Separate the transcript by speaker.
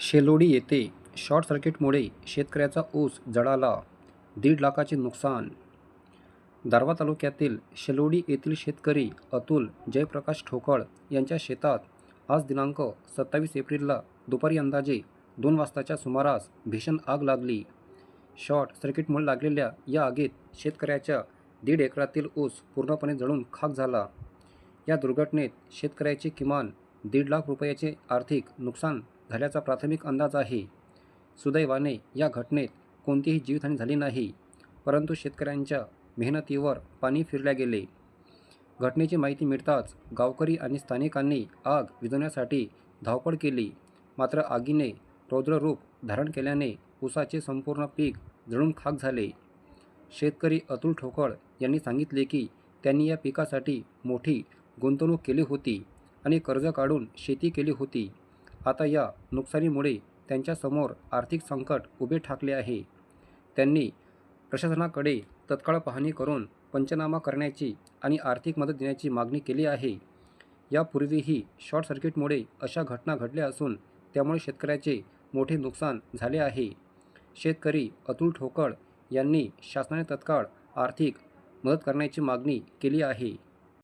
Speaker 1: शेलोडी येथे शॉर्ट सर्किटमुळे शेतकऱ्याचा ऊस जळाला. दीड लाखाचे नुकसान. दारवा तालुक्यातील शेलोडी येथील शेतकरी अतुल जयप्रकाश ठोकळ यांच्या शेतात आज दिनांक सत्तावीस एप्रिलला दुपारी अंदाजे दोन वाजताच्या सुमारास भीषण आग लागली. शॉर्ट सर्किटमुळे लागलेल्या या आगीत शेतकऱ्याच्या दीड एकरातील ऊस पूर्णपणे जळून खाक झाला. या दुर्घटनेत शेतकऱ्याचे किमान दीड लाख रुपयाचे आर्थिक नुकसान झाल्याचा प्राथमिक अंदाज आहे. सुदैवाने या घटनेत कोणतीही जीवितहानी झाली नाही परंतु शेतकऱ्यांच्या मेहनतीवर पाणी फिरल्या गेले. घटनेची माहिती मिळताच गावकरी आणि स्थानिकांनी आग विझवण्यासाठी धावपळ केली. मात्र आगीने रौद्र रूप धारण केल्याने ऊसाचे संपूर्ण पीक जळून खाक झाले. शेतकरी अतुल ठोकळ यांनी सांगितले की त्यांनी या पिकासाठी मोठी गुंतवणूक केली होती आणि कर्ज काढून शेती केली होती. आता या नुकसानीमुळे त्यांच्यासमोर आर्थिक संकट उभे ठाकले आहे. त्यांनी प्रशासनाकडे तत्काळ पाहणी करून पंचनामा करण्याची आणि आर्थिक मदत देण्याची मागणी केली आहे. यापूर्वीही शॉर्ट सर्किटमुळे अशा घटना घडल्या असून त्यामुळे शेतकऱ्याचे मोठे नुकसान झाले आहे. शेतकरी अतुल ठोकळ यांनी शासनाने तत्काळ आर्थिक मदत करण्याची मागणी केली आहे.